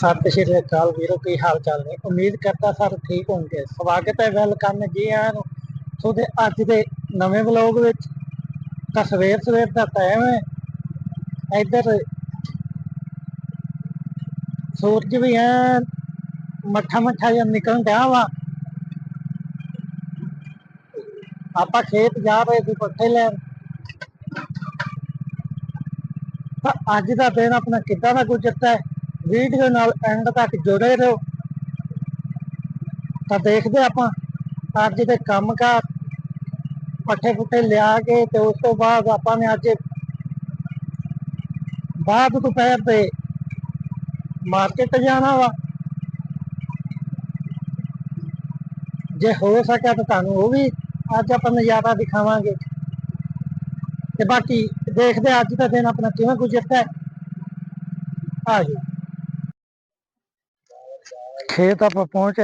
ਸਤਿ ਸ਼੍ਰੀ ਅਕਾਲ ਵੀਰੋ, ਕੀ ਹਾਲ ਚਾਲ ਨੇ? ਉਮੀਦ ਕਰਦਾ ਸਰ ਠੀਕ ਹੋਣਗੇ। ਸਵਾਗਤ ਹੈ ਵੈਲਕਮ ਜੀ ਆਇਆਂ ਨੂੰ। ਤੁਹਾਡੇ ਅੱਜ ਦੇ ਨਵੇਂ ਵਲੌਗ ਵਿੱਚ ਤਾਂ ਸਵੇਰ ਸਵੇਰ ਦਾ ਟਾਈਮ ਹੈ। ਇੱਧਰ ਸੂਰਜ ਵੀ ਹੈ ਮੱਠਾ ਮੱਠਾ ਜਿਹਾ ਨਿਕਲਣ ਡਿਆ ਵਾ। ਆਪਾਂ ਖੇਤ ਜਾ ਰਹੇ ਸੀ ਪੱਠੇ ਲੈਣ। ਤਾਂ ਅੱਜ ਦਾ ਦਿਨ ਆਪਣਾ ਕਿੱਦਾਂ ਦਾ ਗੁਜ਼ਰਦਾ ਹੈ? ਵੀਡੀਓ ਨਾਲ ਐਂਡ ਤੱਕ ਜੁੜੇ ਰਹੋ। ਤਾਂ ਦੇਖਦੇ ਆਪਾਂ ਅੱਜ ਦੇ ਕੰਮਕਾਰ ਪੱਠੇ ਪੁੱਠੇ ਲਿਆ ਕੇ ਤੇ ਉਸ ਤੋਂ ਬਾਅਦ ਆਪਾਂ ਨੇ ਅੱਜ ਬਾਅਦ ਦੁਪਹਿਰ ਤੇ ਮਾਰਕੀਟ ਜਾਣਾ ਵਾ। ਜੇ ਹੋ ਸਕਿਆ ਤਾਂ ਤੁਹਾਨੂੰ ਉਹ ਵੀ ਅੱਜ ਆਪਾਂ ਨਜ਼ਾਰਾ ਦਿਖਾਵਾਂਗੇ। ਤੇ ਬਾਕੀ ਦੇਖਦੇ ਅੱਜ ਦਾ ਦਿਨ ਆਪਣਾ ਕਿਵੇਂ ਗੁਜ਼ਰਦਾ ਹੈ। ਆ ਖੇਤ ਆਪਾਂ ਪਹੁੰਚ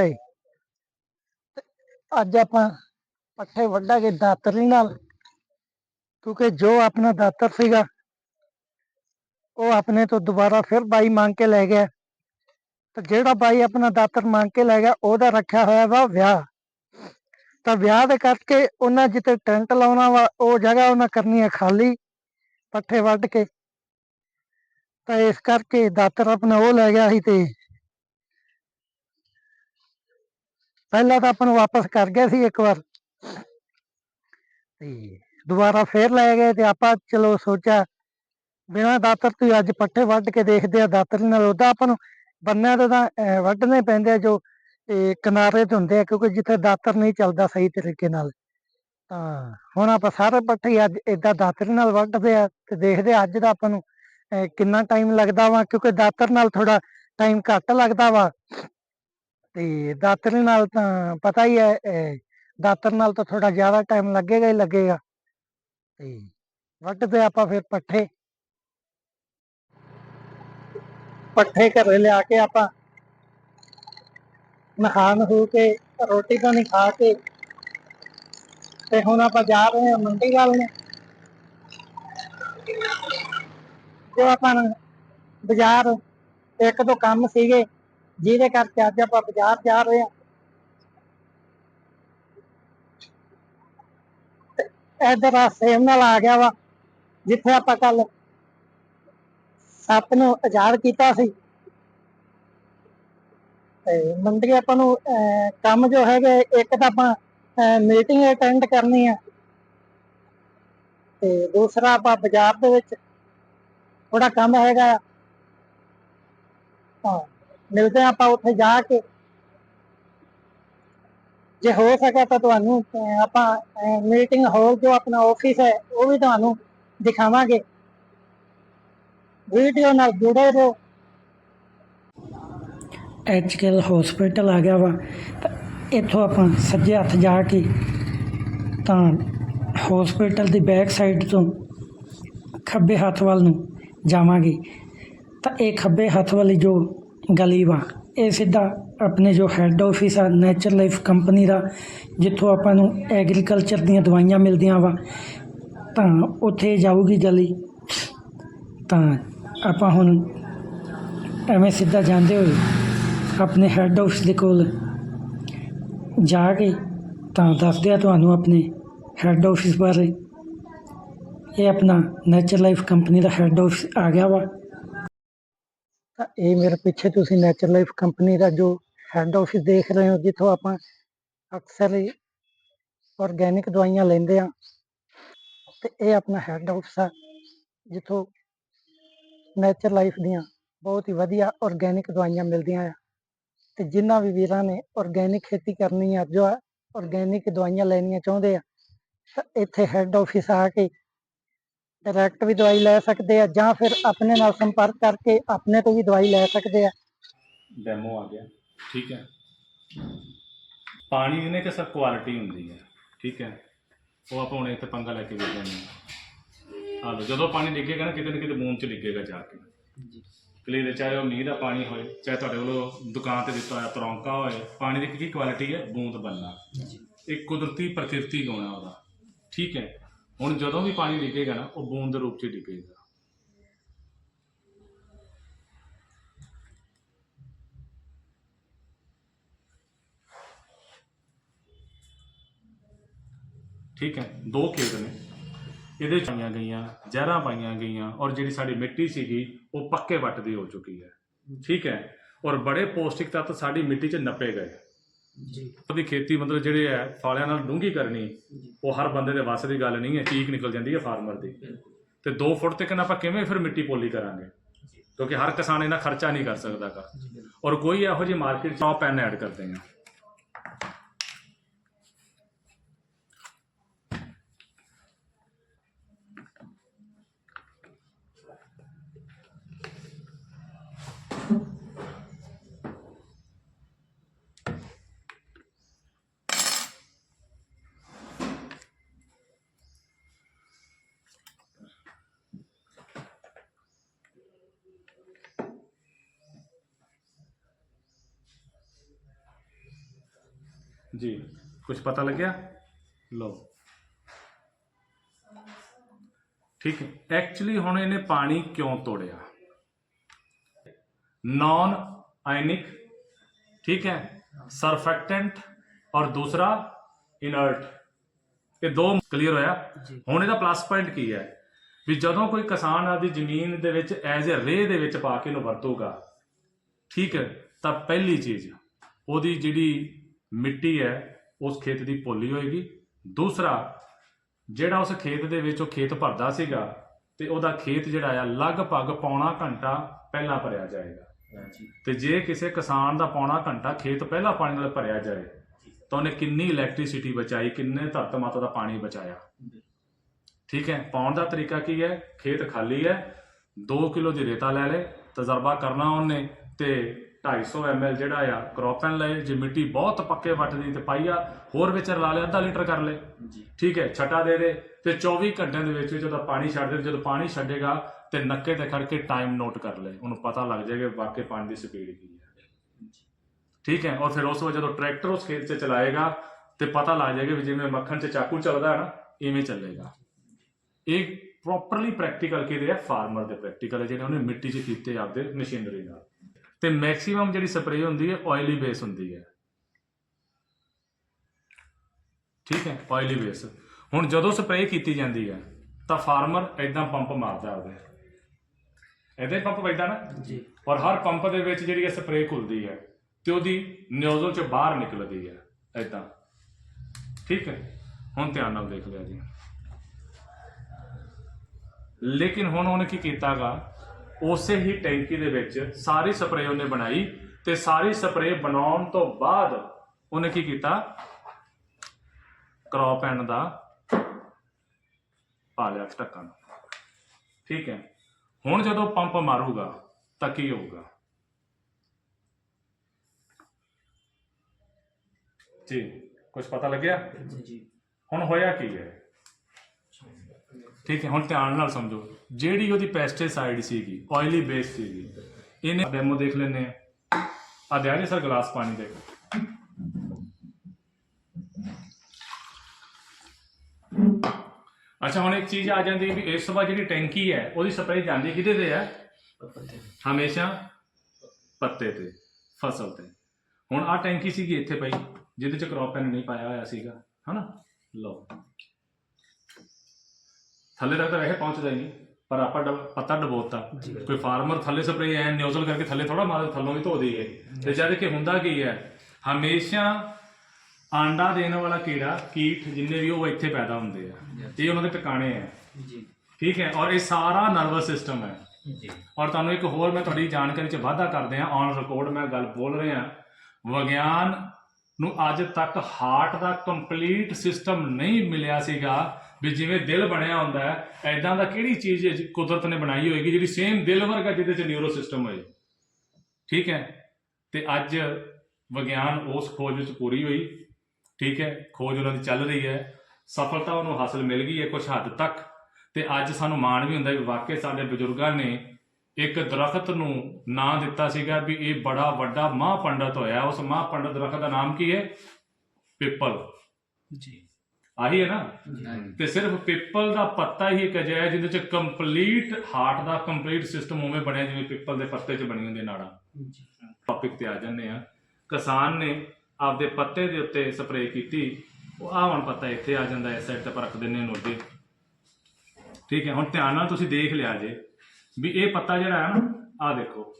ਅੱਜ ਆਪਾਂ ਪੱਠੇ ਵੱਢਾਂਗੇ ਦਾਤਰੀ ਨਾਲ, ਕਿਉਂਕਿ ਜੋ ਆਪਣਾ ਦਾਤਰ ਸੀਗਾ, ਉਹ ਆਪਣੇ ਤੋਂ ਦੁਬਾਰਾ ਫਿਰ ਬਾਈ ਮੰਗ ਕੇ ਲੈ ਗਿਆ। ਤੇ ਜਿਹੜਾ ਬਾਈ ਆਪਣਾ ਦਾਤਰ ਮੰਗ ਕੇ ਲੈ ਗਿਆ, ਉਹਦਾ ਰੱਖਿਆ ਹੋਇਆ ਵਾ ਵਿਆਹ। ਤਾਂ ਵਿਆਹ ਦੇ ਕਰਕੇ ਉਹਨਾਂ ਜਿੱਤੇ ਟੈਂਟ ਲਾਉਣਾ ਵਾ, ਉਹ ਜਗ੍ਹਾ ਉਹਨਾਂ ਕਰਨੀ ਹੈ ਖਾਲੀ, ਪੱਠੇ ਵੱਢ ਕੇ। ਤਾਂ ਇਸ ਕਰਕੇ ਦਾਤਰ ਆਪਣਾ ਉਹ ਲੈ ਗਿਆ ਸੀ ਤੇ ਪਹਿਲਾਂ ਤਾਂ ਆਪਾਂ ਨੂੰ ਵਾਪਸ ਕਰ ਗਿਆ ਸੀ ਇੱਕ ਵਾਰ। ਤੇ ਦੁਬਾਰਾ ਫੇਰ ਲੈ ਗਏ ਤੇ ਆਪਾਂ ਚਲੋ ਸੋਚਿਆ ਬਿਨਾਂ ਦਾਤਰ ਤੋਂ ਅੱਜ ਪੱਠੇ ਵੱਢ ਕੇ ਦੇਖਦੇ ਆ ਦਾਤਰ ਨਾਲ ਉਹਦਾ ਆਪਾਂ ਨੂੰ ਬੰਨਿਆਂ ਤੇ ਤਾਂ ਅਹ, ਵੱਢਣੇ ਪੈਂਦੇ ਆ ਜੋ ਇਹ ਕਿਨਾਰੇ ਤੇ ਹੁੰਦੇ ਆ ਕਿਉਂਕਿ ਜਿੱਥੇ ਦਾਤਰ ਨਹੀਂ ਚੱਲਦਾ ਸਹੀ ਤਰੀਕੇ ਨਾਲ। ਤਾਂ ਹੁਣ ਆਪਾਂ ਸਾਰੇ ਪੱਠੇ ਅੱਜ ਏਦਾਂ ਦਾਤਰ ਨਾਲ ਵੱਢਦੇ ਆ ਤੇ ਦੇਖਦੇ ਆ ਅੱਜ ਦਾ ਆਪਾਂ ਨੂੰ ਕਿੰਨਾ ਟਾਈਮ ਲੱਗਦਾ ਵਾ ਕਿਉਂਕਿ ਦਾਤਰ ਨਾਲ ਥੋੜਾ ਟਾਈਮ ਘੱਟ ਲੱਗਦਾ ਵਾ। ਤੇ ਦਾਤਰ ਨਾਲ ਤਾਂ ਪਤਾ ਹੀ ਹੈ ਅਹ, ਦਾਤਰ ਨਾਲ ਤਾਂ ਥੋੜਾ ਜ਼ਿਆਦਾ ਟਾਈਮ ਲੱਗੇਗਾ ਹੀ ਲੱਗੇਗਾ। ਤੇ ਵੱਢਦੇ ਆਪਾਂ ਫਿਰ ਪੱਠੇ। ਪੱਠੇ ਘਰੇ ਲਿਆ ਕੇ ਆਪਾਂ ਨਹਾ ਨਹੂ ਕੇ ਰੋਟੀ ਪਾਣੀ ਖਾ ਕੇ ਤੇ ਹੁਣ ਆਪਾਂ ਜਾ ਰਹੇ ਹਾਂ ਮੰਡੀ ਵੱਲ ਨੂੰ। ਜੋ ਆਪਾਂ ਨੂੰ ਬਾਜ਼ਾਰ ਇੱਕ ਦੋ ਕੰਮ ਸੀਗੇ। ਜਿਹਦੇ ਕਰਕੇ ਅੱਜ ਆਪਾਂ ਬਾਜ਼ਾਰ ਜਾ ਰਹੇ ਹਾਂ। ਇਧਰ ਆ ਸੇਮ ਨਾਲ ਆ ਗਿਆ ਵਾ ਜਿੱਥੇ ਆਪਾਂ ਕੱਲ ਸੱਪ ਨੂੰ ਆਜ਼ਾਦ ਕੀਤਾ ਸੀ। ਤੇ ਮੰਡੀ ਆਪਾਂ ਨੂੰ ਅਹ, ਕੰਮ ਜੋ ਹੈਗੇ ਇੱਕ ਤਾਂ ਆਪਾਂ ਮੀਟਿੰਗ ਅਟੈਂਡ ਕਰਨੀ ਹੈ ਤੇ ਦੂਸਰਾ ਆਪਾਂ ਬਾਜ਼ਾਰ ਦੇ ਵਿੱਚ ਥੋੜਾ ਕੰਮ ਹੈਗਾ। ਹਾਂ। ਮਿਲਦੇ ਹਾਂ ਆਪਾਂ ਉੱਥੇ ਜਾ ਕੇ। ਜੇ ਹੋ ਸਕਿਆ ਤਾਂ ਤੁਹਾਨੂੰ ਆਪਾਂ ਮੀਟਿੰਗ ਹਾਲ ਜੋ ਆਪਣਾ ਆਫਿਸ ਹੈ, ਉਹ ਵੀ ਤੁਹਾਨੂੰ ਦਿਖਾਵਾਂਗੇ। ਵੀਡੀਓ ਨਾਲ ਜੁੜੇ ਰਹੋ। ਐਚਕੇਐਲ ਹਸਪੀਟਲ ਆ ਗਿਆ ਵਾ ਇੱਥੋਂ ਆਪਾਂ ਸੱਜੇ ਹੱਥ ਜਾ ਕੇ ਤਾਂ ਹਸਪੀਟਲ ਦੀ ਬੈਕ ਸਾਈਡ ਤੋਂ ਖੱਬੇ ਹੱਥ ਵੱਲ ਨੂੰ ਜਾਵਾਂਗੇ। ਤਾਂ ਇਹ ਖੱਬੇ ਹੱਥ ਵਾਲੀ ਜੋ ਗਲੀ ਵਾ ਇਹ ਸਿੱਧਾ ਆਪਣੇ ਜੋ ਹੈੱਡ ਆਫਿਸ ਆ ਨੇਚਰ ਲਾਈਫ ਕੰਪਨੀ ਦਾ, ਜਿੱਥੋਂ ਆਪਾਂ ਨੂੰ ਐਗਰੀਕਲਚਰ ਦੀਆਂ ਦਵਾਈਆਂ ਮਿਲਦੀਆਂ ਵਾ, ਤਾਂ ਉੱਥੇ ਜਾਊਗੀ ਗਲੀ। ਤਾਂ ਆਪਾਂ ਹੁਣ ਐਵੇਂ ਸਿੱਧਾ ਜਾਂਦੇ ਹੋਏ ਆਪਣੇ ਹੈੱਡ ਆਫਿਸ ਦੇ ਕੋਲ ਜਾ ਕੇ ਤਾਂ ਦੱਸਦੇ ਆ ਤੁਹਾਨੂੰ ਆਪਣੇ ਹੈੱਡ ਆਫਿਸ ਬਾਰੇ। ਇਹ ਆਪਣਾ ਨੇਚਰ ਲਾਈਫ ਕੰਪਨੀ ਦਾ ਹੈੱਡ ਆਫਿਸ ਆ ਗਿਆ ਵਾ। ਤਾਂ ਇਹ ਮੇਰੇ ਪਿੱਛੇ ਤੁਸੀਂ ਨੇਚਰ ਲਾਈਫ ਕੰਪਨੀ ਦਾ ਜੋ ਹੈੱਡ ਆਫਿਸ ਦੇਖ ਰਹੇ ਹੋ, ਜਿੱਥੋਂ ਆਪਾਂ ਅਕਸਰ ਹੀ ਆਰਗੈਨਿਕ ਦਵਾਈਆਂ ਲੈਂਦੇ ਆ ਤੇ ਇਹ ਆਪਣਾ ਹੈੱਡ ਆਫਿਸ ਆ, ਜਿੱਥੋਂ ਨੇਚਰ ਲਾਈਫ ਦੀਆਂ ਬਹੁਤ ਹੀ ਵਧੀਆ ਆਰਗੈਨਿਕ ਦਵਾਈਆਂ ਮਿਲਦੀਆਂ ਆ। ਤੇ ਜਿਨ੍ਹਾਂ ਵੀ ਵੀਰਾਂ ਨੇ ਆਰਗੈਨਿਕ ਖੇਤੀ ਕਰਨੀ ਆ, ਜੋ ਆਰਗੈਨਿਕ ਦਵਾਈਆਂ ਲੈਣੀਆਂ ਚਾਹੁੰਦੇ ਆ, ਤਾਂ ਇੱਥੇ ਹੈੱਡ ਆਫਿਸ ਆ ਕੇ ਡਾਇਰੈਕਟ ਵੀ ਦਵਾਈ ਲੈ ਸਕਦੇ ਆ ਜਾਂ ਫਿਰ ਆਪਣੇ ਨਾਲ ਸੰਪਰਕ ਕਰਕੇ ਆਪਣੇ ਤੋਂ ਵੀ ਦਵਾਈ ਲੈ ਸਕਦੇ ਆ। ਡੈਮੋ ਆ ਗਿਆ। ਠੀਕ ਹੈ। ਪਾਣੀ ਦੀ ਨੇ ਕਿ ਸਰ ਕੁਆਲਿਟੀ ਹੁੰਦੀ ਹੈ? ਠੀਕ ਹੈ। ਉਹ ਆਪਾਂ ਹੁਣ ਇੱਥੇ ਪੰਗਾ ਲੈ ਕੇ ਵੇਖ ਜਾਂਦੇ ਹਾਂ। ਹਾਲੋ ਜਦੋਂ ਪਾਣੀ ਡਿੱਗੇਗਾ ਨਾ ਕਿਤੇ ਨਾ ਕਿਤੇ ਬੂੰਦ ਚ ਡਿੱਗੇਗਾ ਜਾ ਕੇ। ਕਲੀਅਰ ਚਾਹੇ ਉਹ ਮੀਂਹ ਦਾ ਪਾਣੀ ਹੋਏ ਚਾਹੇ ਤੁਹਾਡੇ ਵੱਲੋਂ ਦੁਕਾਨ ਤੇ ਦਿੱਤਾ ਹੋਇਆ ਤਰੌਂਕਾ ਹੋਏ ਪਾਣੀ ਦੀ ਕੀ ਕੁਆਲਿਟੀ ਹੈ? ਬੂੰਦ ਬੰਨਾ ਇੱਕ ਕੁਦਰਤੀ ਪ੍ਰਕਿਰਤੀ ਗੁਣ ਹੈ ਉਹਦਾ। ਠੀਕ ਹੈ। ਹੁਣ ਜਦੋਂ ਵੀ ਪਾਣੀ ਡਿੱਗੇਗਾ ਨਾ, ਉਹ ਬੂੰਦ ਦੇ ਰੂਪ 'ਚ ਡਿੱਗੇਗਾ। ਠੀਕ ਹੈ, ਦੋ ਖੇਤ ਨੇ। ਇਹਦੇ ਚਾਈਆਂ ਗਈਆਂ, ਜ਼ਹਿਰਾਂ ਪਾਈਆਂ ਗਈਆਂ, ਔਰ ਜਿਹੜੀ ਸਾਡੀ ਮਿੱਟੀ ਸੀਗੀ, ਉਹ ਪੱਕੇ ਵੱਟ ਦੀ ਹੋ ਚੁੱਕੀ ਹੈ। ਠੀਕ ਹੈ, ਔਰ ਬੜੇ ਪੌਸ਼ਟਿਕ ਤੱਤ ਸਾਡੀ ਮਿੱਟੀ 'ਚ ਨੱਪੇ ਗਏ। ਜੀ। ਉਹਦੀ ਖੇਤੀ ਮਤਲਬ ਜਿਹੜੇ ਹੈ ਫਾਲਿਆਂ ਨਾਲ ਡੂੰਘੀ ਕਰਨੀ ਉਹ ਹਰ ਬੰਦੇ ਦੇ ਵੱਸ ਦੀ ਗੱਲ ਨਹੀਂ ਹੈ ਚੀਕ ਨਿਕਲ ਜਾਂਦੀ ਹੈ ਫਾਰਮਰ ਦੀ। ਤੇ 2 ਫੁੱਟ ਤੱਕ ਆਪਾਂ ਕਿਵੇਂ ਫਿਰ ਮਿੱਟੀ ਪੋਲੀ ਕਰਾਂਗੇ? ਕਿਉਂਕਿ ਹਰ ਕਿਸਾਨ ਇਹਨਾਂ ਖਰਚਾ ਨਹੀਂ ਕਰ ਸਕਦਾਗਾ ਜੀ ਬਿਲਕੁਲ। ਔਰ ਕੋਈ ਇਹੋ ਜਿਹੀ ਮਾਰਕੀਟ 'ਚ ਟੌਪ ਪੈਨ ਐਡ ਕਰਦੇ ਆ ਜੀ। ਕੁਝ ਪਤਾ ਲੱਗਿਆ? ਲਓ। ਠੀਕ ਹੈ। ਐਕਚੁਅਲੀ ਹੁਣ ਇਹਨੇ ਪਾਣੀ ਕਿਉਂ ਤੋੜਿਆ? ਨਾਨ ਆਇਨਿਕ ਠੀਕ ਹੈ। ਸਰਫੈਕਟੈਂਟ ਔਰ ਦੂਸਰਾ ਇਨਰਟ ਇਹ ਦੋ ਕਲੀਅਰ ਹੋਇਆ। ਹੁਣ ਇਹਦਾ ਪਲੱਸ ਪੁਆਇੰਟ ਕੀ ਹੈ? ਵੀ ਜਦੋਂ ਕੋਈ ਕਿਸਾਨ ਆਪਦੀ ਜ਼ਮੀਨ ਦੇ ਵਿੱਚ ਐਜ਼ ਅ ਰੇ ਦੇ ਵਿੱਚ ਪਾ ਕੇ ਇਹਨੂੰ ਵਰਤੂਗਾ ਠੀਕ ਹੈ ਤਾਂ ਪਹਿਲੀ ਚੀਜ਼ ਉਹਦੀ ਜਿਹੜੀ ਮਿੱਟੀ ਹੈ ਉਸ ਖੇਤ ਦੀ ਪੋਲੀ ਹੋਏਗੀ। ਦੂਸਰਾ ਜਿਹੜਾ ਉਸ ਖੇਤ ਦੇ ਵਿੱਚ ਉਹ ਖੇਤ ਭਰਦਾ ਸੀਗਾ ਤੇ ਉਹਦਾ ਖੇਤ ਜਿਹੜਾ ਆ ਲਗਭਗ ਪੌਣਾ ਘੰਟਾ ਪਹਿਲਾਂ ਭਰਿਆ ਜਾਏਗਾ। ਤੇ ਜੇ ਕਿਸੇ ਕਿਸਾਨ ਦਾ ਪੌਣਾ ਘੰਟਾ ਖੇਤ ਪਹਿਲਾਂ ਪਾਣੀ ਨਾਲ ਭਰਿਆ ਜਾਏ ਤਾਂ ਉਹਨੇ ਕਿੰਨੀ ਇਲੈਕਟ੍ਰਿਸਿਟੀ ਬਚਾਈ ਕਿੰਨੇ ਧਰਤ ਮਾਤਾ ਦਾ ਪਾਣੀ ਬਚਾਇਆ। ਠੀਕ ਹੈ ਪਾਉਣ ਦਾ ਤਰੀਕਾ ਕੀ ਹੈ? ਖੇਤ ਖਾਲੀ ਹੈ 2 ਕਿਲੋ ਦੀ ਰੇਤਾ ਲੈ ਲੇ ਤਜਰਬਾ ਕਰਨਾ ਉਹਨੇ ਤੇ 250 ml ਜਿਹੜਾ ਆ ਕ੍ਰੋਪਨ ਲਏ ਜੇ ਮਿੱਟੀ ਬਹੁਤ ਪੱਕੇ ਵੱਟ ਦੀ ਤੇ ਪਾਈਆ ਹੋਰ ਵਿੱਚ ਰਲਾ ਲਿਆ ਅੱਧਾ ਲੀਟਰ ਕਰ ਲੇ ਜੀ। ਠੀਕ ਹੈ ਛਟਾ ਦੇ ਦੇ ਤੇ 24 ਘੰਟਿਆਂ ਦੇ ਵਿੱਚ ਉਹਦਾ ਪਾਣੀ ਛੱਡ ਦੇ ਜਦੋਂ ਪਾਣੀ ਛੱਡੇਗਾ ਤੇ ਨੱਕੇ ਤੇ ਖੜ ਕੇ ਟਾਈਮ ਨੋਟ ਕਰ ਲੈ ਉਹਨੂੰ ਪਤਾ ਲੱਗ ਜਾਏਗਾ ਕਿ ਵਾਕਈ ਪਾਣੀ ਦੀ ਸਪੀਡ ਕੀ ਹੈ ਠੀਕ ਹੈ ਔਰ ਫਿਰ ਉਸ ਵਜੇ ਜਦੋਂ ਟਰੈਕਟਰ ਉਸ ਖੇਤ 'ਚ ਚਲਾਏਗਾ ਤੇ ਪਤਾ ਲੱਗ ਜਾਏਗਾ ਵੀ ਜਿਵੇਂ ਮੱਖਣ 'ਚ ਚਾਕੂ ਚੱਲਦਾ ਹੈ ਨਾ ਇਵੇਂ ਚੱਲੇਗਾ। ਇਹ ਪ੍ਰੋਪਰਲੀ ਪ੍ਰੈਕਟੀਕਲ ਕਿਹਦੇ ਆ? ਫਾਰਮਰ ਦੇ ਪ੍ਰੈਕਟੀਕਲ ਜਿਹੜੇ ਉਹਨੇ ਮਿੱਟੀ 'ਚ ਕੀਤੇ ਆਪਦੇ ਮਸ਼ੀਨਰੀ ਨਾਲ। ਤੇ ਮੈਕਸਿਮਮ ਜਿਹੜੀ ਸਪਰੇਅ ਹੁੰਦੀ ਹੈ ਆਇਲੀ ਬੇਸ ਹੁੰਦੀ ਹੈ। ਠੀਕ ਹੈ ਆਇਲੀ ਬੇਸ ਹੁਣ ਜਦੋਂ ਸਪਰੇਅ ਕੀਤੀ ਜਾਂਦੀ ਹੈ ਤਾਂ ਫਾਰਮਰ ਐਦਾਂ ਪੰਪ ਮਾਰਦਾ ਉਹਦੇ। ਐਦਾਂ ਪੰਪ ਵੱਜਦਾ ਨਾ? ਜੀ। ਔਰ ਹਰ ਪੰਪ ਦੇ ਵਿੱਚ ਜਿਹੜੀ ਇਹ ਸਪਰੇਅ ਖੁੱਲਦੀ ਹੈ ਤੇ ਉਹਦੀ ਨਿਓਜ਼ਲ ਚ ਬਾਹਰ ਨਿਕਲਦੀ ਹੈ ਐਦਾਂ ਠੀਕ ਹੈ ਹੁਣ ਧਿਆਨ ਨਾਲ ਦੇਖ ਲਿਆ ਜੀ। ਲੇਕਿਨ ਹੁਣ ਉਹਨੇ ਕੀ ਕੀਤਾਗਾ? ਉਸੇ ਹੀ ਟੈਂਕੀ ਦੇ ਵਿੱਚ ਸਾਰੀ ਸਪਰੇਅ ਉਹਨੇ ਬਣਾਈ ਤੇ ਸਾਰੀ ਸਪਰੇਅ ਬਣਾਉਣ ਤੋਂ ਬਾਅਦ ਉਹਨੇ ਕੀ ਕੀਤਾ? ਕ੍ਰੌਪ ਐਂਡ ਦਾ ਪਾ ਲਿਆ ਢੱਕਣ ਠੀਕ ਹੈ। ਹੁਣ ਜਦੋਂ ਪੰਪ ਮਾਰੂਗਾ ਤਾਂ ਕੀ ਹੋਊਗਾ? ਜੀ ਕੁਝ ਪਤਾ ਲੱਗਿਆ? ਜੀ ਜੀ। ਹੁਣ ਹੋਇਆ ਕੀ ਹੈ? ਠੀਕ ਹੈ ਹੁਣ ਧਿਆਨ ਨਾਲ ਸਮਝੋ। ਜਿਹੜੀ ਉਹਦੀ ਪੈਸਟੀਸਾਈਡ ਸੀਗੀ ਆਇਲੀ ਬੇਸ ਸੀਗੀ ਇਹਨੇ ਡੈਮੋ ਦੇਖ ਲੈਨੇ ਆ ਆ ਦਿਆ ਜੀ ਸਰ ਗਲਾਸ ਪਾਣੀ ਦੇ। ਅੱਛਾ ਹੁਣ ਇੱਕ ਚੀਜ਼ ਆ ਜਾਂਦੀ ਹੈ ਵੀ ਇਸ ਤੋਂ ਬਾਅਦ ਜਿਹੜੀ ਟੈਂਕੀ ਹੈ ਉਹਦੀ ਸਪਰੇਅ ਜਾਂਦੀ ਕਿਹਦੇ ਤੇ ਹੈ? ਹਮੇਸ਼ਾ ਪੱਤੇ ਤੇ ਫਸਲ ਤੇ। ਹੁਣ ਆ ਟੈਂਕੀ ਸੀਗੀ ਇੱਥੇ ਪਈ ਜਿਹਦੇ ਚ ਕ੍ਰੌਪ ਪੈਨ ਨਹੀਂ ਪਾਇਆ ਹੋਇਆ ਸੀਗਾ ਹਨਾ? ਲਓ। ਥੱਲੇ ਤੱਕ ਤਾਂ ਵੈਸੇ ਪਹੁੰਚਦਾ ਹੀ ਨਹੀਂ ਪਰ ਆਪਾਂ ਡਬ- ਪੱਤਾ ਡਬੋਤਾ। ਕੋਈ ਫਾਰਮਰ ਥੱਲੇ ਸਪਰੇ ਐ ਨਿਊਜ਼ਲ ਕਰਕੇ ਥੱਲੇ ਥੋੜਾ ਮਾਰ ਥੱਲੋਂ ਵੀ ਧੋ ਦਈਏ। ਤੇ ਜਦ ਕਿ ਹੁੰਦਾ ਕੀ ਹੈ ਹਮੇਸ਼ਾ ਆਂਡਾ ਦੇਣ ਵਾਲਾ ਕੀੜਾ ਕੀਟ ਜਿੰਨੇ ਵੀ ਉਹ ਇੱਥੇ ਪੈਦਾ ਹੁੰਦੇ ਆ। ਇਹ ਉਹਨਾਂ ਦੇ ਟਿਕਾਣੇ ਆ। ਜੀ। ਠੀਕ ਹੈ ਔਰ ਇਹ ਸਾਰਾ ਨਰਵਸ ਸਿਸਟਮ ਹੈ। ਜੀ। ਔਰ ਤੁਹਾਨੂੰ ਇੱਕ ਹੋਰ ਮੈਂ ਤੁਹਾਡੀ ਜਾਣਕਾਰੀ 'ਚ ਵਾਧਾ ਕਰਦੇ ਹਾਂ ਔਨ ਰਿਕਾਰਡ ਮੈਂ ਗੱਲ ਬੋਲ ਰਿਹਾ ਵਿਗਿਆਨ ਨੂੰ ਅੱਜ ਤੱਕ ਹਾਰਟ ਦਾ ਕੰਪਲੀਟ ਸਿਸਟਮ ਨਹੀਂ ਮਿਲਿਆ ਸੀਗਾ। ਵੀ ਜਿਵੇਂ ਦਿਲ ਬਣਿਆ ਹੁੰਦਾ ਹੈ ਐਦਾਂ ਦਾ ਕਿਹੜੀ ਚੀਜ਼ ਕੁਦਰਤ ਨੇ ਬਣਾਈ ਹੋਏਗੀ ਜਿਹੜੀ ਸੇਮ ਦਿਲ ਵਰਗਾ ਜਿਹਦੇ 'ਚ ਨਿਊਰੋ ਸਿਸਟਮ ਹੋਏ? ਠੀਕ ਹੈ? ਤੇ ਅੱਜ ਵਿਗਿਆਨ ਉਸ ਖੋਜ ਵਿੱਚ ਪੂਰੀ ਹੋਈ, ਠੀਕ ਹੈ? ਖੋਜ ਉਹਨਾਂ ਦੀ ਚੱਲ ਰਹੀ ਹੈ। ਸਫਲਤਾ ਉਹਨੂੰ ਹਾਸਲ ਮਿਲ ਗਈ ਹੈ ਕੁਝ ਹੱਦ ਤੱਕ। ਤੇ ਅੱਜ ਸਾਨੂੰ ਮਾਣ ਵੀ ਹੁੰਦਾ ਵੀ ਵਾਕਈ ਸਾਡੇ ਬਜ਼ੁਰਗਾਂ ਨੇ ਇੱਕ ਦਰਖਤ ਨੂੰ ਨਾਂ ਦਿੱਤਾ ਸੀਗਾ ਵੀ ਇਹ ਬੜਾ ਵੱਡਾ ਮਹਾਂਪੰਡਤ ਹੋਇਆ। ਉਸ ਮਹਾਂਪੰਡਤ ਦਰਖਤ ਦਾ ਨਾਮ ਕੀ ਹੈ? ਪਿੱਪਲ। ਜੀ। ਆਹੀ ਹੈ ਨਾ। ਤੇ ਸਿਰਫ ਪਿੱਪਲ ਦਾ ਪੱਤਾ ਹੀ ਇੱਕ ਅਜਿਹਾ ਜਿਹਦੇ ਚ ਕੰਪਲੀਟ ਹਾਰਟ ਦਾ ਕੰਪਲੀਟ ਸਿਸਟਮ ਉਵੇਂ ਬਣਿਆ ਜਿਵੇਂ ਪਿੱਪਲ ਦੇ ਪੱਤੇ 'ਚ ਬਣੀ ਹੁੰਦੀ ਨਾੜਾਂ। ਟੌਪਿਕ ਤੇ ਆ ਜਾਂਦੇ ਆ ਕਿਸਾਨ ਨੇ ਆਪਦੇ ਪੱਤੇ ਦੇ ਉੱਤੇ ਸਪਰੇਅ ਕੀਤੀ। ਉਹ ਆ ਹੁਣ ਪਤਾ ਇੱਥੇ ਆ ਜਾਂਦਾ ਇਸ ਸਾਈਡ ਤੇ ਆਪਾਂ ਰੱਖ ਦਿੰਨੇ ਨੂੰ ਅੱਗੇ ਠੀਕ ਹੈ ਹੁਣ ਧਿਆਨ ਨਾਲ ਤੁਸੀਂ ਦੇਖ ਲਿਆ ਜੇ ਵੀ ਇਹ ਪੱਤਾ ਜਿਹੜਾ ਹੈ ਨਾ ਆ ਦੇਖੋ।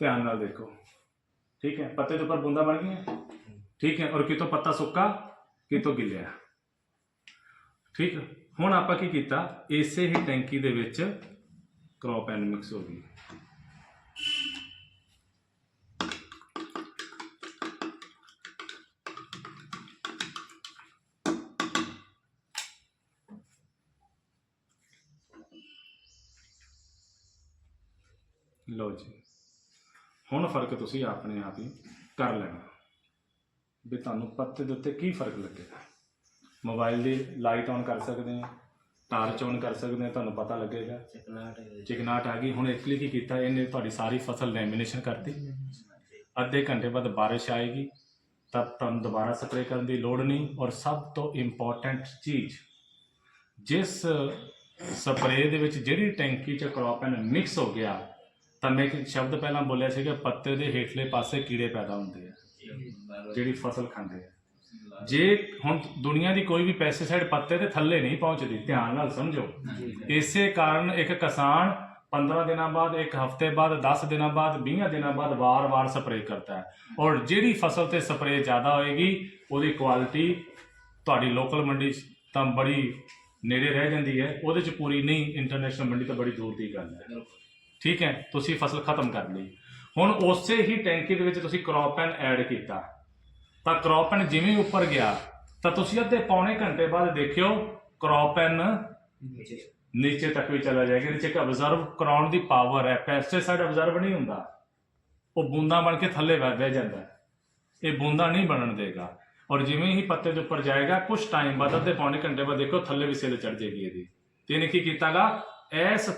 ਧਿਆਨ ਨਾਲ ਦੇਖੋ। ਠੀਕ ਹੈ ਪੱਤੇ ਦੇ ਉੱਪਰ ਬੂੰਦਾ ਬਣ ਗਈਆਂ। ਠੀਕ ਹੈ ਔਰ ਕਿਤੋਂ ਪੱਤਾ ਸੁੱਕਾ? ਕਿਤੋਂ ਗਿੱਲਿਆ ਠੀਕ ਹੁਣ ਆਪਾਂ ਕੀ ਕੀਤਾ? ਇਸੇ ਹੀ ਟੈਂਕੀ ਦੇ ਵਿੱਚ ਕ੍ਰੌਪ ਐਨਮਿਕਸ ਹੋ ਗਈ। ਲਓ ਜੀ। ਹੁਣ ਫ਼ਰਕ ਤੁਸੀਂ ਆਪਣੇ ਆਪ ਹੀ ਕਰ ਲੈਣਾ। ਵੀ ਤੁਹਾਨੂੰ ਪੱਤੇ ਦੇ ਉੱਤੇ ਕੀ ਫ਼ਰਕ ਲੱਗੇਗਾ? ਮੋਬਾਈਲ ਦੀ ਲਾਈਟ ਔਨ ਕਰ ਸਕਦੇ ਹੋ ਟਾਰਚ ਔਨ ਕਰ ਸਕਦੇ ਹੋ ਤੁਹਾਨੂੰ ਪਤਾ ਲੱਗੇਗਾ। ਚਿਕਨਾਟ ਚਿਕਨਾਟ ਆ ਗਈ। ਹੁਣ ਲਈ ਕੀ ਕੀਤਾ ਇਹਨੇ ਤੁਹਾਡੀ ਸਾਰੀ ਫਸਲ ਲੈਮੀਨੇਸ਼ਨ ਕਰਤੀ। ਅੱਧੇ ਘੰਟੇ ਬਾਅਦ ਬਾਰਿਸ਼ ਆਏਗੀ ਤਬ ਤੁਹਾਨੂੰ ਦੁਬਾਰਾ ਸਪਰੇਅ ਕਰਨ ਦੀ ਲੋੜ ਨਹੀਂ। ਔਰ ਸਭ ਤੋਂ ਇੰਪੋਰਟੈਂਟ ਚੀਜ਼ ਜਿਸ ਸਪਰੇਅ ਦੇ ਵਿੱਚ ਜਿਹੜੀ ਟੈਂਕੀ ਚ ਕ੍ਰੋਪਨ ਮਿਕਸ ਹੋ ਗਿਆ ਤਾਂ ਮੈਂ ਇੱਕ ਸ਼ਬਦ ਪਹਿਲਾਂ ਬੋਲਿਆ ਸੀ ਕਿ ਪੱਤੇ ਦੇ ਹੇਠਲੇ ਪਾਸੇ ਕੀੜੇ ਪੈਦਾ ਹੁੰਦੇ ਆ। ਜਿਹੜੀ ਫਸਲ ਖਾਂਦੇ ਆ। ਜੇ ਹੁਣ ਦੁਨੀਆ ਦੀ ਕੋਈ ਵੀ ਪੈਸਟੀਸਾਈਡ ਪੱਤੇ ਦੇ ਥੱਲੇ ਨਹੀਂ ਪਹੁੰਚਦੀ ਧਿਆਨ ਨਾਲ ਸਮਝੋ। ਇਸੇ ਕਾਰਨ ਇੱਕ ਕਿਸਾਨ 15 ਦਿਨਾਂ ਬਾਅਦ ਇੱਕ ਹਫ਼ਤੇ ਬਾਅਦ 10 ਦਿਨਾਂ ਬਾਅਦ 20 ਦਿਨਾਂ ਬਾਅਦ ਵਾਰ-ਵਾਰ ਸਪਰੇਅ ਕਰਦਾ ਹੈ। ਔਰ ਜਿਹੜੀ ਫਸਲ ਤੇ ਸਪਰੇਅ ਜ਼ਿਆਦਾ ਹੋਏਗੀ ਉਹਦੀ ਕੁਆਲਿਟੀ ਤੁਹਾਡੀ ਲੋਕਲ ਮੰਡੀ ਤਾਂ ਬੜੀ ਨੇੜੇ ਰਹਿ ਜਾਂਦੀ ਹੈ। ਉਹਦੇ 'ਚ ਪੂਰੀ ਨਹੀਂ ਇੰਟਰਨੈਸ਼ਨਲ ਮੰਡੀ ਤਾਂ ਬੜੀ ਦੂਰ ਦੀ ਗੱਲ ਹੈ। ਠੀਕ ਹੈ ਤੁਸੀਂ ਫਸਲ ਖਤਮ ਕਰ ਲਈ। ਹੁਣ ਉਸੇ ਹੀ ਟੈਂਕੀ ਦੇ ਵਿੱਚ ਤੁਸੀਂ ਕ੍ਰੌਪਨ ਐਡ ਕੀਤਾ। ਤਾਂ ਕ੍ਰੌਪਨ ਜਿਵੇਂ ਉੱਪਰ ਗਿਆ ਤਾਂ ਤੁਸੀਂ ਅੱਧੇ ਪੌਣੇ ਘੰਟੇ ਬਾਅਦ ਦੇਖਿਓ ਕ੍ਰੌਪਨ ਨੀਚੇ। ਤੱਕ ਵੀ ਚਲਾ ਜਾਏਗਾ ਇਹਦੇ ਚ ਅਬਜ਼ਰਵ ਕਰਾਉਣ ਦੀ ਪਾਵਰ ਹੈ। ਪੈਸਟੀਸਾਈਡ ਅਬਜ਼ਰਵ ਨਹੀਂ ਹੁੰਦਾ। ਉਹ ਬੂੰਦਾਂ ਬਣ ਕੇ ਥੱਲੇ ਵਹਿ ਜਾਂਦਾ। ਇਹ ਬੂੰਦਾਂ ਨਹੀਂ ਬਣਨ ਦੇਗਾ। ਔਰ ਜਿਵੇਂ ਹੀ ਪੱਤੇ ਦੇ ਉੱਪਰ ਜਾਏਗਾ ਕੁਝ ਟਾਈਮ ਬਾਅਦ ਅੱਧੇ ਪੌਣੇ ਘੰਟੇ ਬਾਅਦ ਦੇਖੋ ਥੱਲੇ ਵੀ ਸਿੱਲ ਚੜ ਜਾਏਗੀ ਇਹਦੀ। ਤੇ ਇਹਨੇ ਕੀ ਕੀਤਾਗਾ? ਇਸ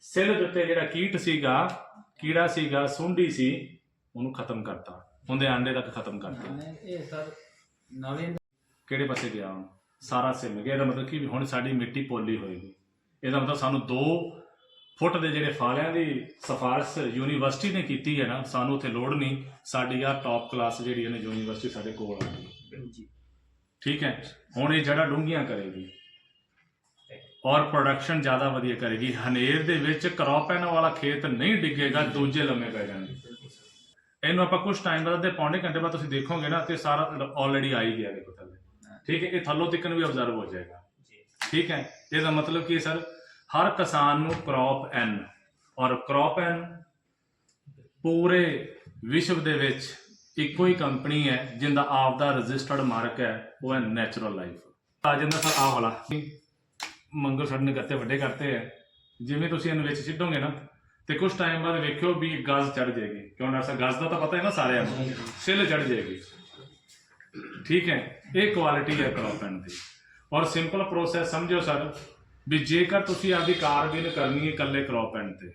ਸਿੱਲ ਦੇ ਉੱਤੇ ਜਿਹੜਾ ਕੀਟ ਸੀਗਾ ਕੀੜਾ ਸੀਗਾ ਸੁੰਡੀ ਸੀ ਉਹਨੂੰ ਖਤਮ ਕਰਤਾ। ਉਹਦੇ ਆਂਡੇ ਤੱਕ ਖਤਮ ਕਰਤਾ ਇਹ ਸਰ ਨਵੇਂ ਕਿਹੜੇ ਪਾਸੇ ਗਿਆ ਹੁਣ ਸਾਰਾ ਸਿਮ ਗਿਆ। ਇਹਦਾ ਮਤਲਬ ਕਿ ਵੀ ਹੁਣ ਸਾਡੀ ਮਿੱਟੀ ਪੋਲੀ ਹੋਏਗੀ ਇਹਦਾ ਮਤਲਬ ਸਾਨੂੰ 2 ਫੁੱਟ ਦੇ ਜਿਹੜੇ ਫਾਲਿਆਂ ਦੀ ਸਿਫਾਰਿਸ਼ ਯੂਨੀਵਰਸਿਟੀ ਨੇ ਕੀਤੀ ਹੈ ਨਾ ਸਾਨੂੰ ਉੱਥੇ ਲੋੜ ਨਹੀਂ। ਸਾਡੀ ਆ ਟੌਪ ਕਲਾਸ ਜਿਹੜੀ ਹੈ ਨਾ ਯੂਨੀਵਰਸਿਟੀ ਸਾਡੇ ਕੋਲ ਆ ਗਈ। ਜੀ ਠੀਕ ਹੈ? ਹੁਣ ਇਹ ਜੜਾ ਡੂੰਘੀਆਂ ਕਰੇਗੀ ਔਰ ਪ੍ਰੋਡਕਸ਼ਨ ਜ਼ਿਆਦਾ ਵਧੀਆ ਕਰੇਗੀ। ਹਨੇਰ ਦੇ ਵਿੱਚ ਕਰੋਪੈਨ ਵਾਲਾ ਖੇਤ ਨਹੀਂ ਡਿੱਗੇਗਾ ਦੂਜੇ ਲੰਮੇ ਪੈ ਜਾਣਗੇ। ਇਹਨੂੰ ਆਪਾਂ ਕੁਝ ਟਾਈਮ ਬਾਅਦ ਦੇ ਪੌਣੇ ਘੰਟੇ ਬਾਅਦ ਤੁਸੀਂ ਦੇਖੋਗੇ ਨਾ ਤੇ ਸਾਰਾ ਆਲਰੇਡੀ ਆ ਹੀ ਗਿਆ ਦੇਖੋ ਥੱਲੇ। ਠੀਕ ਹੈ ਇਹ ਥੱਲੋਂ ਤਿੱਕਨ ਵੀ ਆਬਜ਼ਰਵ ਹੋ ਜਾਏਗਾ। ਜੀ। ਠੀਕ ਹੈ ਇਹਦਾ ਮਤਲਬ ਕੀ ਸਰ? ਹਰ ਕਿਸਾਨ ਨੂੰ ਕ੍ਰੌਪ ਐਨ ਔਰ ਕ੍ਰੌਪ ਐਨ ਪੂਰੇ ਵਿਸ਼ਵ ਦੇ ਵਿੱਚ ਇੱਕੋ ਹੀ ਕੰਪਨੀ ਹੈ ਜਿੰਦਾ ਆਪ ਦਾ ਰਜਿਸਟਰਡ ਮਾਰਕ ਹੈ ਉਹ ਹੈ ਨੈਚੁਰਲ ਲਾਈਫ ਆ ਜਾਂਦਾ ਸਰ ਆਹ ਵਾਲਾ। ਮੰਗਲ ਨੇ ਗੱਤੇ ਵੱਡੇ ਕਰਤੇ ਹੈ। ਜਿਵੇਂ ਤੁਸੀਂ ਇਹਨੂੰ ਵਿੱਚ ਸਿੱਟੋਗੇ ਨਾ ਤੇ ਕੁਝ ਟਾਈਮ ਬਾਅਦ ਵੇਖਿਓ ਵੀ ਗਜ਼ ਚੜ ਜਾਏਗੀ। ਕਿਉਂ ਨਾ ਸਰ ਗਜ਼ ਦਾ ਤਾਂ ਪਤਾ ਹੈ ਨਾ ਸਾਰਿਆਂ ਨੂੰ। ਸਿੱਲ ਚੜ ਜਾਏਗੀ। ਠੀਕ ਹੈ ਇਹ ਕੁਆਲਿਟੀ ਹੈ ਕ੍ਰੌਪਨ ਦੀ। ਔਰ ਸਿੰਪਲ ਪ੍ਰੋਸੈਸ ਸਮਝੋ ਸਰ ਵੀ ਜੇਕਰ ਤੁਸੀਂ ਆਪਦੀ ਕਾਰਬਿਨ ਕਰਨੀ ਹੈ ਇਕੱਲੇ ਕ੍ਰੌਪਨ ਤੇ।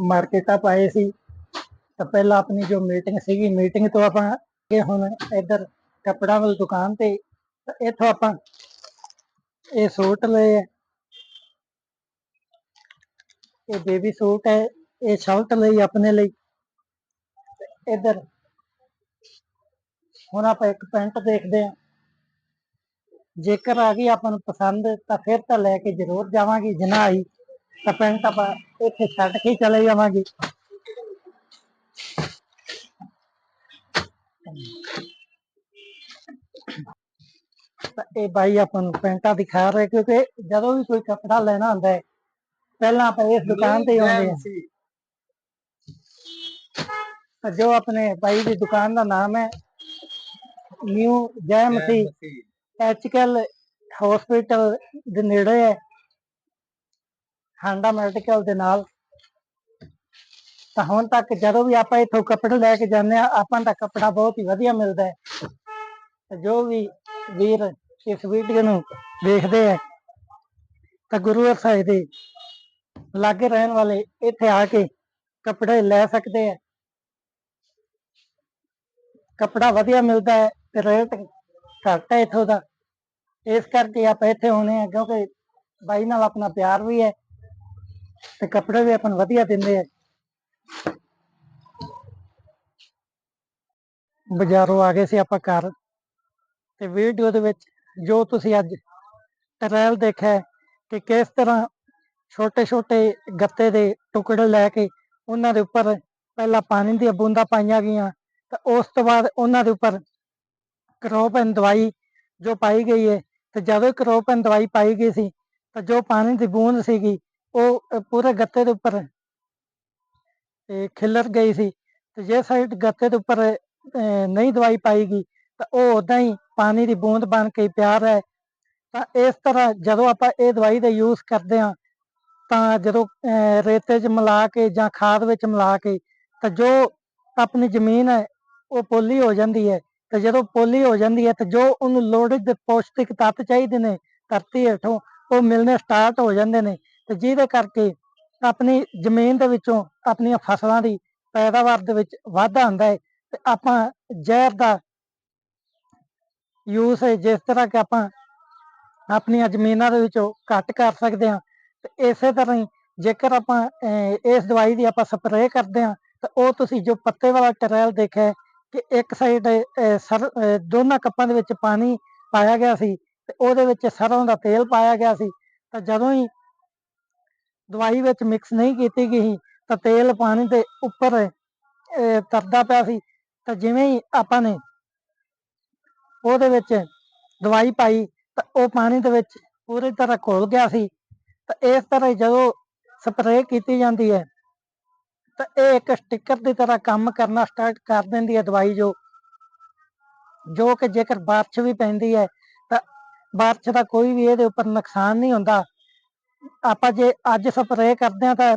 ਮਾਰਕੀਟ ਆਪ ਆਏ ਸੀ। ਤਾਂ ਪਹਿਲਾਂ ਆਪਣੀ ਜੋ ਮੀਟਿੰਗ ਸੀਗੀ ਮੀਟਿੰਗ ਤੋਂ ਆਪਾਂ ਅੱਗੇ ਹੁਣ ਇੱਧਰ ਕੱਪੜਾ ਵਾਲੀ ਦੁਕਾਨ ਤੇ ਇੱਥੋਂ ਆਪਾਂ ਇਹ ਸੂਟ ਲਏ ਇਹ ਬੇਬੀ ਸੂਟ ਹੈ, ਇਹ ਸ਼ਰਟ ਲਈ ਆਪਣੇ ਲਈ। ਇਧਰ, ਹੁਣ ਆਪਾਂ ਇੱਕ ਪੈਂਟ ਦੇਖਦੇ ਹਾਂ। ਜੇਕਰ ਆ ਗਈ ਆਪਾਂ ਨੂੰ ਪਸੰਦ, ਤਾਂ ਫਿਰ ਤਾਂ ਲੈ ਕੇ ਜ਼ਰੂਰ ਜਾਵਾਂਗੇ। ਜੇ ਆਈ, ਤਾਂ ਪੈਂਟ ਆਪਾਂ ਇੱਥੇ ਛੱਡ ਕੇ ਹੀ ਚਲੇ ਜਾਵਾਂਗੇ। ਤਾਂ ਇਹ ਬਾਈ ਆਪਾਂ ਨੂੰ ਪੈਂਟਾਂ ਦਿਖਾ ਰਹੇ, ਕਿਉਂਕਿ ਜਦੋਂ ਵੀ ਕੋਈ ਕੱਪੜਾ ਲੈਣਾ ਹੁੰਦਾ ਹੈ ਪਹਿਲਾਂ ਆਪਾਂ ਇਸ ਦੁਕਾਨ ਤੇ ਹੀ ਆਉਂਦੇ ਤਾਂ ਜੋ ਆਪਣੇ ਬਾਈ ਦੀ ਦੁਕਾਨ ਦਾ ਨਾਮ ਹੈ ਨਿਊ ਜੈ ਮਸੀਹ ਐਚਕਲ ਹਸਪੀਟਲ ਦੇ ਨੇੜੇ ਹੈ। ਹਾਂਡਾ ਮੈਡੀਕਲ ਦੇ ਨਾਲ। ਤਾਂ ਹੁਣ ਤੱਕ ਜਦੋਂ ਵੀ ਆਪਾਂ ਇੱਥੋਂ ਕੱਪੜੇ ਲੈ ਕੇ ਜਾਂਦੇ ਆ ਆਪਾਂ ਦਾ ਕੱਪੜਾ ਬਹੁਤ ਹੀ ਵਧੀਆ ਮਿਲਦਾ ਹੈ। ਜੋ ਵੀ ਵੀਰ ਇਸ ਵੀਡੀਓ ਨੂੰ ਦੇਖਦੇ ਆ ਤਾਂ ਗੁਰੂ ਸਾਹਿਬ ਦੇ ਲਾਗੇ ਰਹਿਣ ਵਾਲੇ ਇੱਥੇ ਆ ਕੇ ਕੱਪੜੇ ਲੈ ਸਕਦੇ ਆ। ਕੱਪੜਾ ਵਧੀਆ ਮਿਲਦਾ ਹੈ ਤੇ ਰੇਟ ਘੱਟ ਹੈ ਇੱਥੋਂ ਦਾ। ਇਸ ਕਰਕੇ ਆਪਾਂ ਇੱਥੇ ਆਉਣੇ ਆ ਕਿਉਂਕਿ ਬਾਈ ਨਾਲ ਆਪਣਾ ਪਿਆਰ ਵੀ ਹੈ ਤੇ ਕੱਪੜੇ ਵੀ ਆਪਾਂ ਵਧੀਆ ਦਿੰਦੇ ਆ। ਬਾਜ਼ਾਰੋਂ ਆ ਗਏ ਸੀ ਆਪਾਂ ਘਰ ਤੇ ਵੀਡੀਓ ਦੇ ਵਿੱਚ ਜੋ ਤੁਸੀਂ ਅੱਜ ਟਰੈਲ ਦੇਖਿਆ ਹੈ ਕਿ ਕਿਸ ਤਰ੍ਹਾਂ ਛੋਟੇ ਛੋਟੇ ਗੱਤੇ ਦੇ ਟੁਕੜੇ ਲੈ ਕੇ ਉਹਨਾਂ ਦੇ ਉੱਪਰ ਪਹਿਲਾਂ ਪਾਣੀ ਦੀਆਂ ਬੂੰਦਾਂ ਪਾਈਆਂ ਗਈਆਂ ਤਾਂ ਉਸ ਤੋਂ ਬਾਅਦ ਉਹਨਾਂ ਦੇ ਉੱਪਰ ਕਰੋਪਨ ਦਵਾਈ ਜੋ ਪਾਈ ਗਈ ਹੈ ਤੇ ਜਦੋਂ ਕਰੋਪਨ ਦਵਾਈ ਪਾਈ ਗਈ ਸੀ ਤਾਂ ਜੋ ਪਾਣੀ ਦੀ ਬੂੰਦ ਸੀਗੀ ਉਹ ਪੂਰੇ ਗੱਤੇ ਦੇ ਉੱਪਰ ਤੇ ਖਿਲਰ ਗਈ ਸੀ ਤੇ ਜੇ ਸਾਈਡ ਗੱਤੇ ਦੇ ਉੱਪਰ ਅ, ਨਹੀਂ ਦਵਾਈ ਪਾਈ ਗਈ ਤਾਂ ਉਹ ਉਦਾਂ ਹੀ ਪਾਣੀ ਦੀ ਬੂੰਦ ਬਣ ਕੇ ਪਿਆ ਹੈ ਤਾਂ ਇਸ ਤਰ੍ਹਾਂ ਜਦੋਂ ਆਪਾਂ ਇਹ ਦਵਾਈ ਦਾ ਯੂਜ਼ ਕਰਦੇ ਹਾਂ ਤਾਂ ਜਦੋਂ ਅਹ, ਰੇਤੇ 'ਚ ਮਿਲਾ ਕੇ ਜਾਂ ਖਾਦ ਵਿੱਚ ਮਿਲਾ ਕੇ ਤਾਂ ਜੋ ਆਪਣੀ ਜ਼ਮੀਨ ਹੈ ਉਹ ਪੋਲੀ ਹੋ ਜਾਂਦੀ ਹੈ। ਤੇ ਜਦੋਂ ਪੋਲੀ ਹੋ ਜਾਂਦੀ ਹੈ ਤੇ ਜੋ ਉਹਨੂੰ ਲੋੜੀਂਦੇ ਪੌਸ਼ਟਿਕ ਤੱਤ ਚਾਹੀਦੇ ਨੇ ਧਰਤੀ ਹੇਠੋਂ ਉਹ ਮਿਲਣੇ ਸਟਾਰਟ ਹੋ ਜਾਂਦੇ ਨੇ। ਤੇ ਜਿਹਦੇ ਕਰਕੇ ਆਪਣੀ ਜ਼ਮੀਨ ਦੇ ਵਿੱਚੋਂ ਆਪਣੀਆਂ ਫਸਲਾਂ ਦੀ ਪੈਦਾਵਾਰ ਦੇ ਵਿੱਚ ਵਾਧਾ ਹੁੰਦਾ ਹੈ। ਤੇ ਆਪਾਂ ਜ਼ਹਿਰ ਦਾ ਯੂਜ਼ ਹੈ ਜਿਸ ਤਰ੍ਹਾਂ ਕਿ ਆਪਾਂ ਆਪਣੀਆਂ ਜ਼ਮੀਨਾਂ ਦੇ ਵਿੱਚੋਂ ਘੱਟ ਕਰ ਸਕਦੇ ਹਾਂ। ਤੇ ਇਸੇ ਤਰ੍ਹਾਂ ਹੀ ਜੇਕਰ ਆਪਾਂ ਅਹ, ਇਸ ਦਵਾਈ ਦੀ ਆਪਾਂ ਸਪਰੇਅ ਕਰਦੇ ਹਾਂ ਤਾਂ ਉਹ ਤੁਸੀਂ ਜੋ ਪੱਤੇ ਵਾਲਾ ਟਰੈਲ ਦੇਖਿਆ ਕਿ ਇੱਕ ਸਾਈਡ ਸਰ ਦੋਨਾਂ ਕੱਪਾਂ ਦੇ ਵਿੱਚ ਪਾਣੀ ਪਾਇਆ ਗਿਆ ਸੀ ਤੇ ਉਹਦੇ ਵਿੱਚ ਸਰੋਂ ਦਾ ਤੇਲ ਪਾਇਆ ਗਿਆ ਸੀ ਤਾਂ ਜਦੋਂ ਹੀ ਦਵਾਈ ਵਿੱਚ ਮਿਕਸ ਨਹੀਂ ਕੀਤੀ ਗਈ ਤਾਂ ਤੇਲ ਪਾਣੀ ਦੇ ਉੱਪਰ ਅਹ, ਤਰਦਾ ਪਿਆ ਸੀ ਤਾਂ ਜਿਵੇਂ ਹੀ ਆਪਾਂ ਨੇ ਉਹਦੇ ਵਿੱਚ ਦਵਾਈ ਪਾਈ ਤਾਂ ਉਹ ਪਾਣੀ ਦੇ ਵਿੱਚ ਪੂਰੀ ਤਰ੍ਹਾਂ ਘੁਲ ਗਿਆ ਸੀ ਤਾਂ ਇਸ ਤਰ੍ਹਾਂ ਹੀ ਜਦੋਂ ਸਪਰੇਅ ਕੀਤੀ ਜਾਂਦੀ ਹੈ, ਤਾਂ ਇਹ ਇੱਕ ਸਟicker ਦੀ ਤਰ੍ਹਾਂ ਕੰਮ ਕਰਨਾ ਸਟਾਰਟ ਕਰ ਦਿੰਦੀ ਹੈ ਦਵਾਈ ਜੋ ਜੋ ਕਿ ਜੇਕਰ ਬਾਰਿਸ਼ ਵੀ ਪੈਂਦੀ ਹੈ, ਤਾਂ ਬਾਰਿਸ਼ ਦਾ ਕੋਈ ਵੀ ਇਹਦੇ ਉੱਪਰ ਨੁਕਸਾਨ ਨਹੀਂ ਹੁੰਦਾ। ਆਪਾਂ ਜੇ ਅੱਜ ਸਪਰੇਅ ਕਰਦੇ ਹਾਂ ਤਾਂ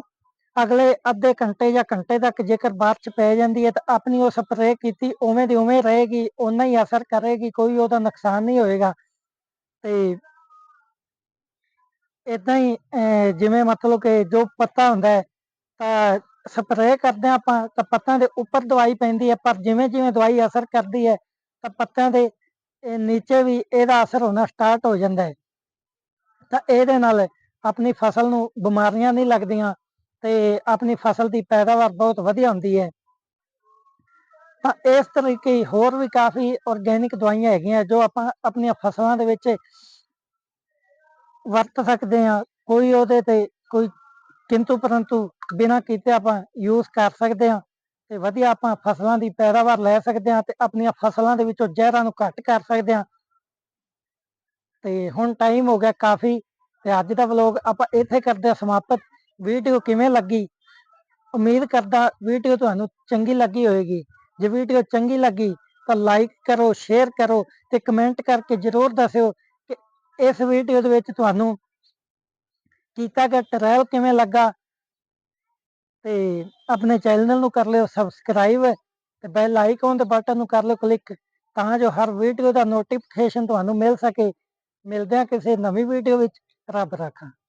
ਅਗਲੇ ਅੱਧੇ ਘੰਟੇ ਜਾਂ ਘੰਟੇ ਤੱਕ ਜੇਕਰ ਬਾਰਿਸ਼ ਪੈ ਜਾਂਦੀ ਹੈ ਤਾਂ ਆਪਣੀ ਉਹ ਸਪਰੇਅ ਕੀਤੀ ਉਵੇਂ ਦੀ ਉਵੇਂ ਰਹੇਗੀ, ਓਨਾ ਹੀ ਅਸਰ ਕਰੇਗੀ, ਕੋਈ ਉਹਦਾ ਨੁਕਸਾਨ ਨਹੀਂ ਹੋਏਗਾ। ਤੇ ਇਦਾਂ ਹੀ ਜਿਵੇਂ ਮਤਲਬ ਕਿ ਜੋ ਪੱਤਾ ਹੁੰਦਾ ਹੈ, ਤਾਂ ਸਪਰੇਅ ਕਰਦੇ ਹਾਂ ਆਪਾਂ, ਤਾਂ ਪੱਤਿਆਂ ਦੇ ਉੱਪਰ ਦਵਾਈ ਪੈਂਦੀ ਹੈ, ਪਰ ਜਿਵੇਂ ਜਿਵੇਂ ਦਵਾਈ ਅਸਰ ਕਰਦੀ ਹੈ, ਤਾਂ ਪੱਤਿਆਂ ਦੇ ਨੀਚੇ ਵੀ ਇਹਦਾ ਅਸਰ ਹੋਣਾ ਸਟਾਰਟ ਹੋ ਜਾਂਦਾ ਹੈ। ਤਾਂ ਇਹਦੇ ਨਾਲ ਆਪਣੀ ਫਸਲ ਨੂੰ ਬਿਮਾਰੀਆਂ ਨਹੀਂ ਲੱਗਦੀਆਂ, ਤੇ ਆਪਣੀ ਫਸਲ ਦੀ ਪੈਦਾਵਾਰ ਬਹੁਤ ਵਧੀਆ ਹੁੰਦੀ ਹੈ। ਤਾਂ ਇਸ ਤਰੀਕੇ ਹੋਰ ਵੀ ਕਾਫੀ ਆਰਗੇਨਿਕ ਦਵਾਈਆਂ ਹੈਗੀਆਂ, ਜੋ ਆਪਾਂ ਆਪਣੀਆਂ ਫਸਲਾਂ ਦੇ ਵਿੱਚ ਵਰਤ ਸਕਦੇ ਹਾਂ। ਕੋਈ ਉਹਦੇ ਤੇ ਕੋਈ ਕਿੰਤੂ ਪਰੰਤੂ ਬਿਨਾਂ ਕੀਤੇ ਆਪਾਂ ਯੂਜ਼ ਕਰ ਸਕਦੇ ਹਾਂ ਤੇ ਵਧੀਆ ਆਪਾਂ ਫਸਲਾਂ ਦੀ ਪੈਦਾਵਾਰ ਲੈ ਸਕਦੇ ਹਾਂ ਤੇ ਆਪਣੀਆਂ ਫਸਲਾਂ ਦੇ ਵਿੱਚੋਂ ਜ਼ਹਿਰਾਂ ਨੂੰ ਘੱਟ ਕਰ ਸਕਦੇ ਹਾਂ। ਤੇ ਹੁਣ ਟਾਈਮ ਹੋ ਗਿਆ ਕਾਫੀ ਤੇ ਅੱਜ ਦਾ ਵਲੋਗ ਆਪਾਂ ਇੱਥੇ ਕਰਦੇ ਹਾਂ ਸਮਾਪਤ। ਵੀਡੀਓ ਕਿਵੇਂ ਲੱਗੀ? ਉਮੀਦ ਕਰਦਾ ਵੀਡੀਓ ਤੁਹਾਨੂੰ ਚੰਗੀ ਲੱਗੀ ਹੋਵੇਗੀ। ਜੇ ਵੀਡੀਓ ਚੰਗੀ ਲੱਗੀ ਤਾਂ ਲਾਈਕ ਕਰੋ ਸ਼ੇਅਰ ਕਰੋ ਤੇ ਕਮੈਂਟ ਕਰਕੇ ਜਰੂਰ ਦੱਸਿਓ ਇਸ ਵੀਡੀਓ ਦੇ ਵਿੱਚ ਤੁਹਾਨੂੰ ਕੀਤਾ ਗਿਆ ਟਰੈਲ ਕਿਵੇਂ ਲੱਗਾ ਤੇ ਆਪਣੇ ਚੈਨਲ ਨੂੰ ਕਰ ਲਿਓ ਸਬਸਕ੍ਰਾਈਬ ਤੇ ਬੈਲ ਆਈਕਨ ਦੇ ਬਟਨ ਨੂੰ ਕਰ ਲਿਓ ਕਲਿੱਕ ਤਾਂ ਜੋ ਹਰ ਵੀਡੀਓ ਦਾ ਨੋਟੀਫਿਕੇਸ਼ਨ ਤੁਹਾਨੂੰ ਮਿਲ ਸਕੇ। ਮਿਲਦੇ ਹਾਂ ਕਿਸੇ ਨਵੀਂ ਵੀਡੀਓ ਵਿੱਚ। ਰੱਬ ਰਾਖਾ।